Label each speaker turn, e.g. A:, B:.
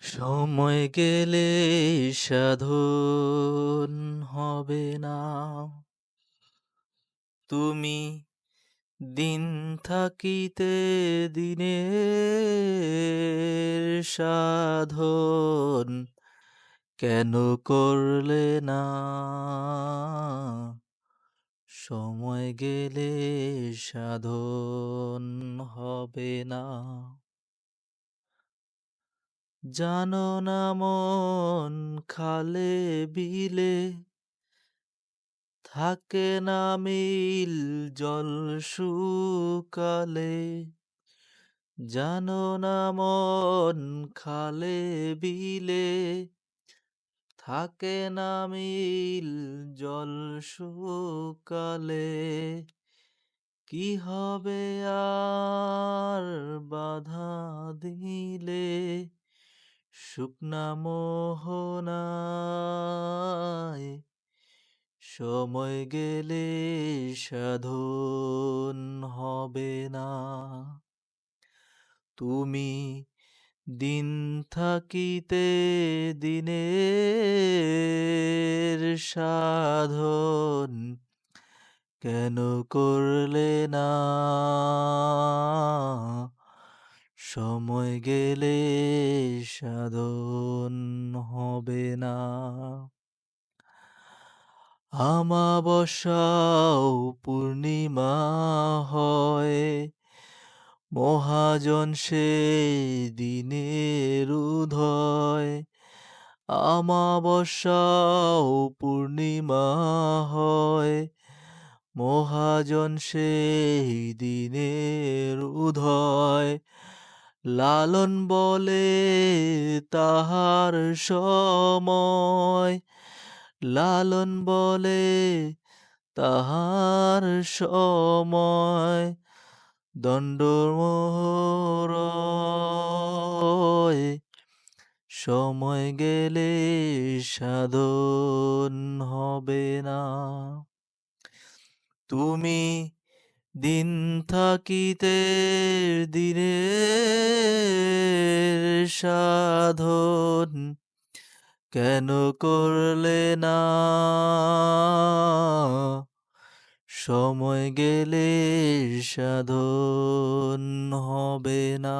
A: সময় গেলে সাধন হবে না। তুমি দিন থাকিতে দিনের সাধন কেন করলে না? সময় গেলে সাধন হবে না। জানো না মন খালে বিলে, থাকে না মিল জল শুকালে। জানো না মন খালে বিলে, থাকে না মিল জল শুকালে। কি হবে আর শুকনা মোহনায় সময় গেলে সাধন হবে না। তুমি দিন থাকিতে দিনের সাধন কেন করলে না? সময় গেলে সাধন হবে না। আমাবস্যাও পূর্ণিমা হয়, মহাজন সে দিনের উদয়। আমাবস্যাও পূর্ণিমা হয়, মহাজন সেই দিনের উদয়। লালন বলে তাহার সময়। লালন বলে তাহার সময়। দণ্ডমোহর সময় গেলে সাধন হবে না। তুমি দিন থাকিতে দিনের সাধন কেন করলে না? সময় গেলে সাধন হবে না।